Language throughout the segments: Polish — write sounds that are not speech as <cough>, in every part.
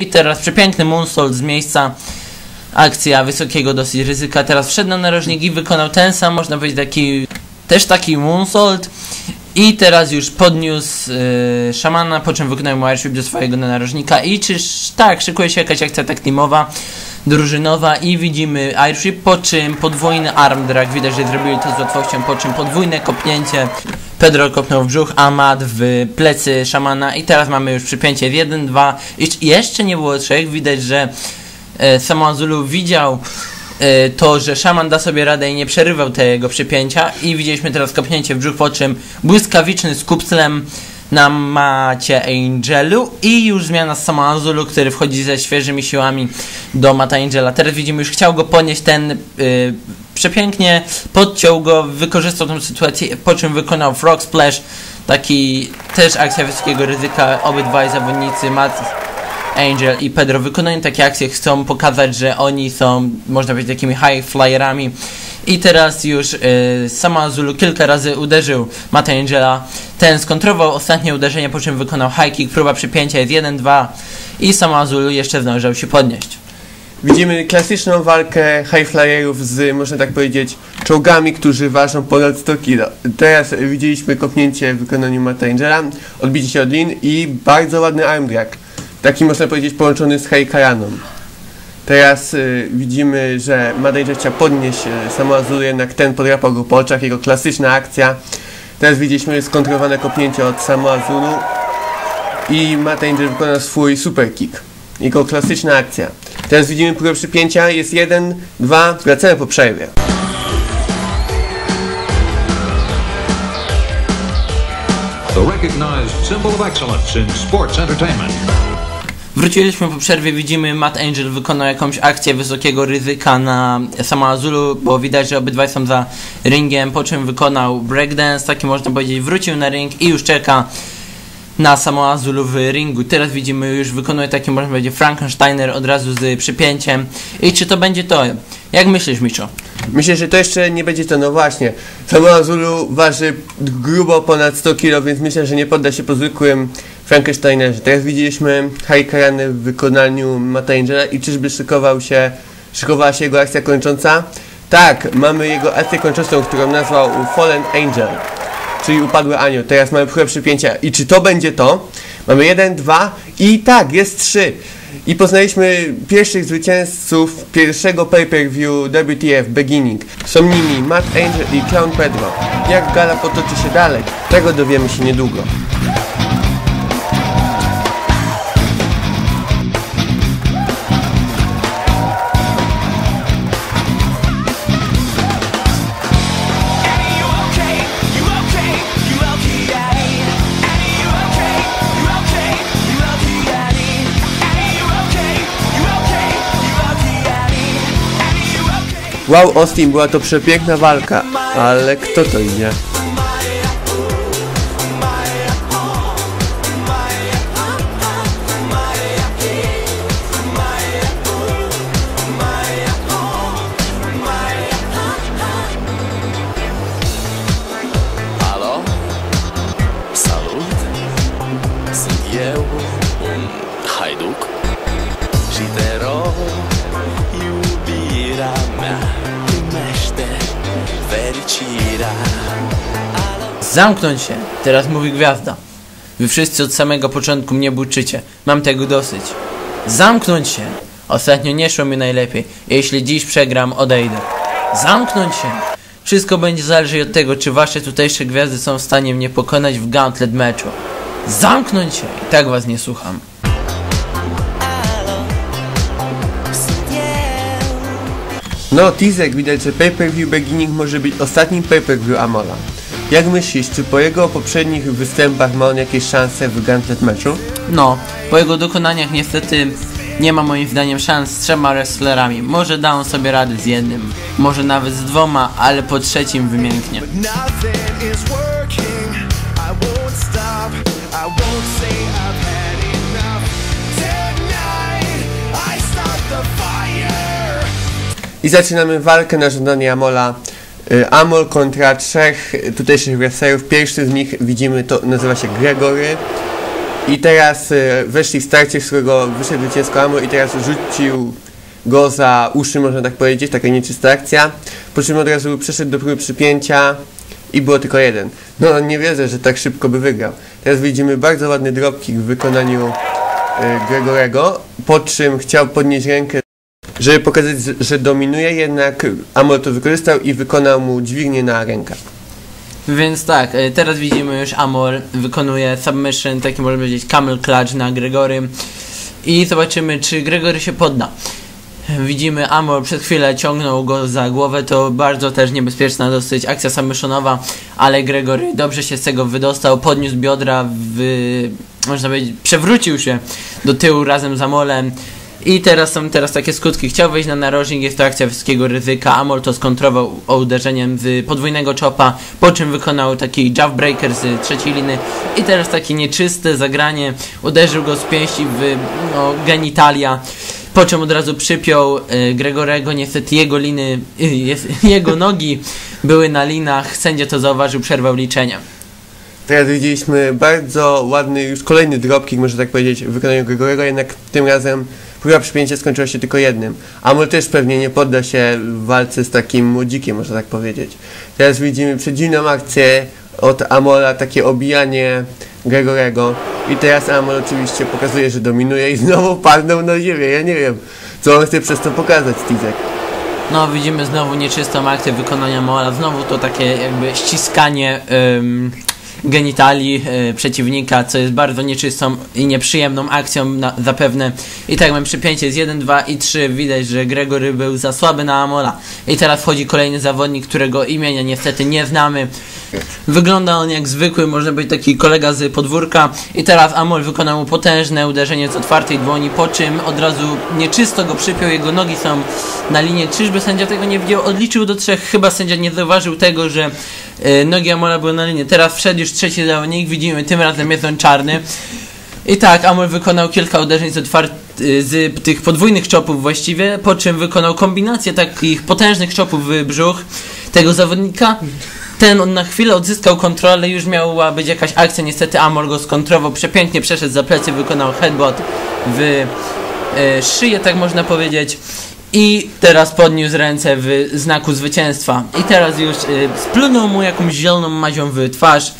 I teraz przepiękny moonsault z miejsca. Akcja wysokiego dosyć ryzyka. Teraz wszedł na narożnik i wykonał ten sam, można powiedzieć, taki też taki moonsault. I teraz już podniósł yy, szamana, po czym wykonał mu airship do swojego narożnika. I czyż tak, szykuje się jakaś akcja tak teamowa, drużynowa i widzimy airship, po czym podwójny arm drag, widać, że zrobili to z łatwością, po czym podwójne kopnięcie. Pedro kopnął w brzuch, Amad w plecy szamana i teraz mamy już przypięcie w 1, 2 i jeszcze nie było trzech, widać, że e, Samoa Zulu widział e, to, że szaman da sobie radę i nie przerywał tego przypięcia i widzieliśmy teraz kopnięcie w brzuch, po czym błyskawiczny z kupclem na macie Angelu i już zmiana z Samoa Zulu, który wchodzi ze świeżymi siłami do Mata Angela. Teraz widzimy, już chciał go podnieść ten y, przepięknie, podciął go, wykorzystał tę sytuację, po czym wykonał Frog Splash, taki też akcja wysokiego ryzyka, obydwaj zawodnicy Matt Angel i Pedro wykonują takie akcje, chcą pokazać, że oni są, można powiedzieć, takimi high flyerami. I teraz już y, sama Zulu kilka razy uderzył Mata Angela. Ten skontrował ostatnie uderzenie, po czym wykonał high kick, próba przypięcia jest 1-2 i sama Zulu jeszcze zdążył się podnieść. Widzimy klasyczną walkę highflyerów z, można tak powiedzieć, czołgami, którzy ważą ponad 100 kg. Teraz widzieliśmy kopnięcie w wykonaniu Matt Angela, odbicie się od lin i bardzo ładny arm drag. Taki można powiedzieć połączony z Heikaraną. Teraz y, widzimy, że Angel chciał podnieść y, jednak ten podrapał go po oczach, jego klasyczna akcja. Teraz widzieliśmy skontrolowane kopnięcie od samo Azulu i Matt Angel wykonał swój super kick. Jego klasyczna akcja. Teraz widzimy próbę przypięcia, jest jeden, dwa, wracamy po przerwie. The recognized symbol of excellence in sports entertainment. Wróciliśmy po przerwie, widzimy Matt Angel wykonał jakąś akcję wysokiego ryzyka na Samoa Zulu, bo widać, że obydwaj są za ringiem, po czym wykonał breakdance, taki można powiedzieć, wrócił na ring i już czeka na Samoa Zulu w ringu. Teraz widzimy, już wykonuje taki, można powiedzieć, Frankensteiner od razu z przypięciem. I czy to będzie to? Jak myślisz, Micho? Myślę, że to jeszcze nie będzie to, no właśnie. Samoa Zulu waży grubo ponad 100 kg, więc myślę, że nie podda się po zwykłym Frankensteinerze. Teraz widzieliśmy Hurricane w wykonaniu Matt Angela i czyżby szykował się, szykowała się jego akcja kończąca? Tak, mamy jego akcję kończącą, którą nazwał Fallen Angel, czyli upadły anioł. Teraz mamy próbę przypięcia. I czy to będzie to? Mamy jeden, dwa i tak, jest trzy. I poznaliśmy pierwszych zwycięzców pierwszego pay-per-view WTF Beginning. Są nimi Matt Angel i Clown Pedro. Jak gala potoczy się dalej, tego dowiemy się niedługo. Wow, Austin, była to przepiękna walka, ale kto to idzie? Un haiduc Și te rog, Zamknąć się! Teraz mówi gwiazda. Wy wszyscy od samego początku mnie buczycie. Mam tego dosyć. Zamknąć się! Ostatnio nie szło mi najlepiej. Jeśli dziś przegram, odejdę. Zamknąć się! Wszystko będzie zależeć od tego, czy wasze tutejsze gwiazdy są w stanie mnie pokonać w gauntlet meczu. Zamknąć się! I tak was nie słucham. No, Tizek, widać, że pay-per-view Beginning może być ostatnim pay-per-view Amola. Jak myślisz, czy po jego poprzednich występach ma on jakieś szanse w Gauntlet meczu? No, po jego dokonaniach niestety nie ma moim zdaniem szans z trzema wrestlerami. Może da on sobie radę z jednym, może nawet z dwoma, ale po trzecim wymięknie. I won't say I've had I zaczynamy walkę na żądanie Amola. Y, Amol kontra trzech tutejszych wrestlerów. Pierwszy z nich widzimy to nazywa się Gregory. I teraz e, weszli w starcie, z którego wyszedł zwycięsko Amor i teraz rzucił go za uszy, można tak powiedzieć, taka nieczysta akcja. Po czym od razu przeszedł do próby przypięcia i było tylko jeden. No nie wierzę, że tak szybko by wygrał. Teraz widzimy bardzo ładny dropkick w wykonaniu e, Gregorego, po czym chciał podnieść rękę, żeby pokazać, że dominuje, jednak Amor to wykorzystał i wykonał mu dźwignię na rękę. Więc tak, e, teraz widzimy już Amor wykonuje submission, taki można powiedzieć camel clutch na Gregory i zobaczymy czy Gregory się podda. Widzimy Amor przez chwilę ciągnął go za głowę, to bardzo też niebezpieczna dosyć akcja submissionowa, ale Gregory dobrze się z tego wydostał, podniósł biodra, w, można powiedzieć, przewrócił się do tyłu razem z Amolem. I teraz są teraz takie skutki. Chciał wejść na narożnik, jest to akcja wysokiego ryzyka. Amol to skontrował uderzeniem z podwójnego chopa, po czym wykonał taki breaker z trzeciej liny. I teraz takie nieczyste zagranie. Uderzył go z pięści w no, genitalia. Po czym od razu przypiął y, Gregorego, niestety jego liny, y, <laughs> jego nogi były na linach, sędzia to zauważył, przerwał liczenie. Teraz widzieliśmy bardzo ładny, już kolejny dropkick, można tak powiedzieć, w wykonaniu Gregorego, jednak tym razem próba przypięcia skończyła się tylko jednym. Amol też pewnie nie podda się w walce z takim młodzikiem, można tak powiedzieć. Teraz widzimy przedziwną akcję od Amola, takie obijanie Gregorego i teraz Amol oczywiście pokazuje, że dominuje i znowu padnął na ziemię, ja nie wiem, co on chce przez to pokazać, Tizek. No, widzimy znowu nieczystą akcję wykonania Moala, znowu to takie jakby ściskanie ym, genitali y, przeciwnika, co jest bardzo nieczystą i nieprzyjemną akcją na, zapewne. I tak mam przypięcie z 1, 2 i 3. Widać, że Gregory był za słaby na Amola. I teraz wchodzi kolejny zawodnik, którego imienia niestety nie znamy. Wygląda on jak zwykły, może być taki kolega z podwórka. I teraz Amol wykonał mu potężne uderzenie z otwartej dłoni, po czym od razu nieczysto go przypiął, jego nogi są na linie. Czyżby sędzia tego nie widział? Odliczył do trzech, chyba sędzia nie zauważył tego, że e, nogi Amola były na linie. Teraz wszedł już trzeci zawodnik, widzimy, tym razem jest on czarny. I tak, Amol wykonał kilka uderzeń z, otwart- z tych podwójnych czopów właściwie, po czym wykonał kombinację takich potężnych czopów w brzuch tego zawodnika. Ten on na chwilę odzyskał kontrolę, już miała być jakaś akcja, niestety Amor go skontrował, przepięknie przeszedł za plecy, wykonał headbutt w e, szyję, tak można powiedzieć. I teraz podniósł ręce w znaku zwycięstwa. I teraz już e, splunął mu jakąś zieloną mazią w twarz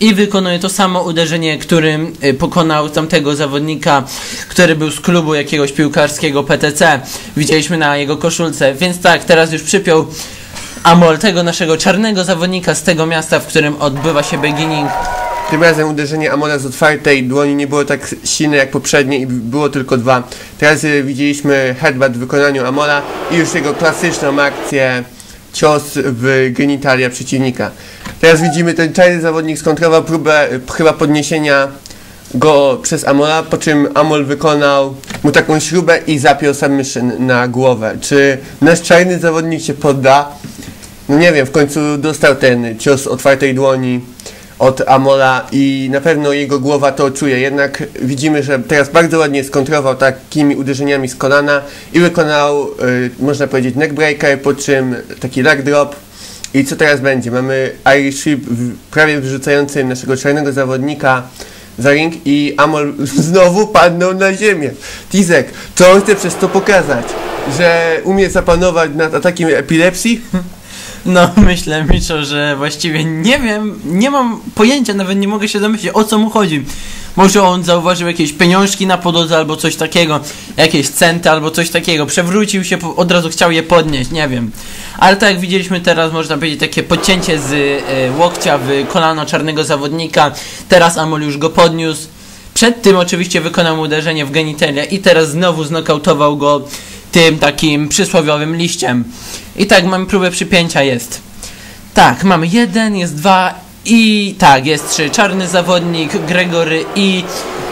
i wykonuje to samo uderzenie, którym y, pokonał tamtego zawodnika, który był z klubu jakiegoś piłkarskiego PTC. Widzieliśmy na jego koszulce, więc tak, teraz już przypiął Amol, tego naszego czarnego zawodnika z tego miasta, w którym odbywa się beginning. Tym razem uderzenie Amora z otwartej dłoni nie było tak silne jak poprzednie i było tylko dwa. Teraz y, widzieliśmy headbutt w wykonaniu Amora i już jego klasyczną akcję cios w genitalia przeciwnika. Teraz widzimy ten czarny zawodnik skontrował próbę y, chyba podniesienia go przez Amora, po czym Amol wykonał mu taką śrubę i zapiął submission na głowę. Czy nasz czarny zawodnik się podda? No nie wiem, w końcu dostał ten cios otwartej dłoni od Amola i na pewno jego głowa to czuje. Jednak widzimy, że teraz bardzo ładnie skontrował takimi uderzeniami z kolana i wykonał, y, można powiedzieć, neckbreaker, po czym taki leg drop. I co teraz będzie? Mamy Irish Whip w- prawie wyrzucający naszego czarnego zawodnika za ring i Amol <laughs> znowu padnął na ziemię. Tizek, co on chce przez to pokazać? Że umie zapanować nad atakiem epilepsji? <laughs> No, <laughs> myślę, Micho, że właściwie nie wiem, nie mam pojęcia, nawet nie mogę się domyślić, o co mu chodzi. Może on zauważył jakieś pieniążki na podłodze albo coś takiego, jakieś centy albo coś takiego. Przewrócił się, od razu chciał je podnieść, nie wiem. Ale tak jak widzieliśmy teraz, można powiedzieć, takie podcięcie z e, łokcia w kolano czarnego zawodnika. Teraz Amol już go podniósł. Przed tym oczywiście wykonał uderzenie w genitalia i teraz znowu znokautował go tym takim przysłowiowym liściem. I tak mamy próbę przypięcia jest. Tak, mamy jeden, jest dwa i tak, jest trzy. Czarny zawodnik, Gregory i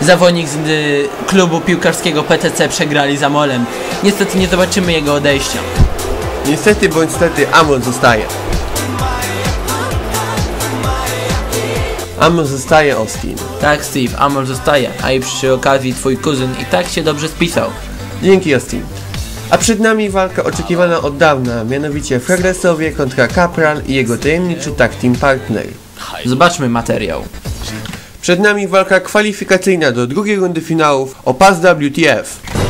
zawodnik z y, klubu piłkarskiego PTC przegrali z Amolem. Niestety nie zobaczymy jego odejścia. Niestety bądź stety Amon zostaje. Amon zostaje Austin. Tak, Steve, Amol zostaje, a i przy okazji twój kuzyn i tak się dobrze spisał. Dzięki Austin. A przed nami walka oczekiwana od dawna, mianowicie Fergusowie kontra Capral i jego tajemniczy tag team partner. Zobaczmy materiał. Przed nami walka kwalifikacyjna do drugiej rundy finałów o pas WTF.